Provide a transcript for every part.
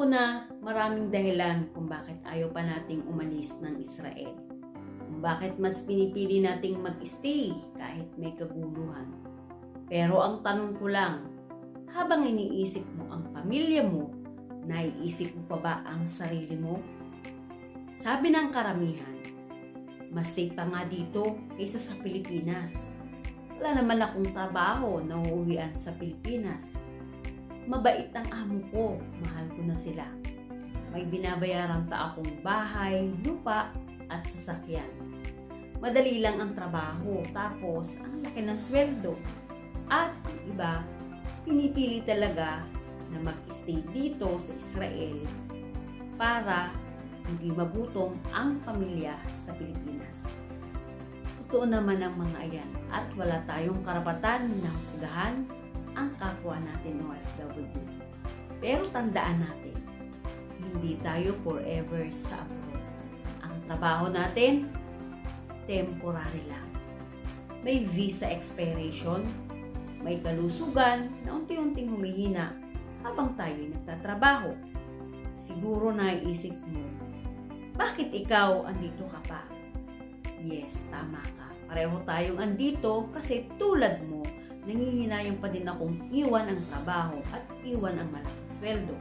ko na maraming dahilan kung bakit ayaw pa nating umalis ng Israel. Kung bakit mas pinipili nating mag-stay kahit may kaguluhan. Pero ang tanong ko lang, habang iniisip mo ang pamilya mo, naiisip mo pa ba ang sarili mo? Sabi ng karamihan, mas safe pa nga dito kaysa sa Pilipinas. Wala naman akong trabaho na uuwian sa Pilipinas. Mabait ang amo ko, mahal ko na sila. May binabayaran pa akong bahay, lupa at sasakyan. Madali lang ang trabaho, tapos ang laki ng sweldo. At ang iba, pinipili talaga na mag-stay dito sa Israel para hindi magutom ang pamilya sa Pilipinas. Totoo naman ang mga ayan at wala tayong karapatan na husgahan ang kapwa natin OFW. Pero tandaan natin, hindi tayo forever sa abroad. Ang trabaho natin, temporary lang. May visa expiration, may kalusugan na unti-unting humihina habang tayo'y nagtatrabaho. Siguro naiisip mo, bakit ikaw andito ka pa? Yes, tama ka. Pareho tayong andito kasi tulad mo, nangihinayang pa din akong iwan ang trabaho at iwan ang malaking sweldo.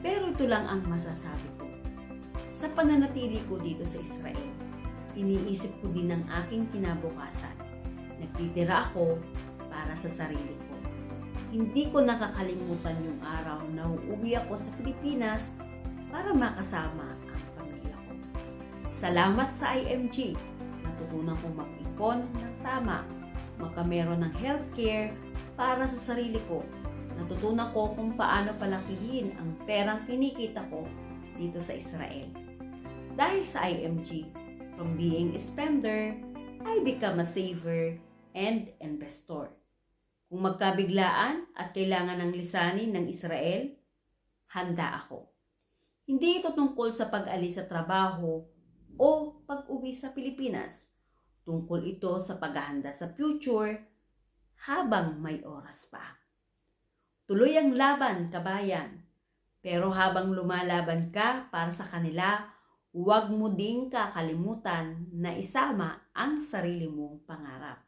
Pero ito lang ang masasabi ko. Sa pananatili ko dito sa Israel, iniisip ko din ang aking kinabukasan. Nagtitira ako para sa sarili ko. Hindi ko nakakalimutan yung araw na uuwi ako sa Pilipinas para makasama ang pamilya ko. Salamat sa IMG. Natutunan kong mag-ipon ng tama, makameron ng healthcare para sa sarili ko. Natutunan ko kung paano palakihin ang perang kinikita ko dito sa Israel. Dahil sa IMG, from being a spender, I become a saver and investor. Kung magkabiglaan at kailangan ng lisanin ng Israel, handa ako. Hindi ito tungkol sa pag-alis sa trabaho o pag-uwi sa Pilipinas. Tungkol ito sa paghahanda sa future habang may oras pa. Tuloy ang laban, kabayan. Pero habang lumalaban ka para sa kanila, huwag mo ding kakalimutan na isama ang sarili mong pangarap.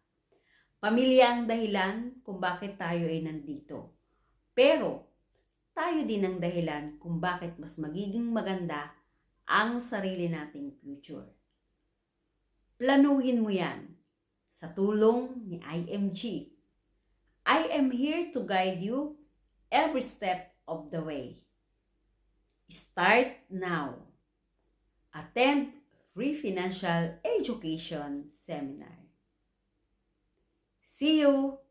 Pamilya ang dahilan kung bakit tayo ay nandito. Pero, tayo din ang dahilan kung bakit mas magiging maganda ang sarili nating future. Planuhin mo yan sa tulong ni IMG. I am here to guide you every step of the way. Start now. Attend free financial education seminar. See you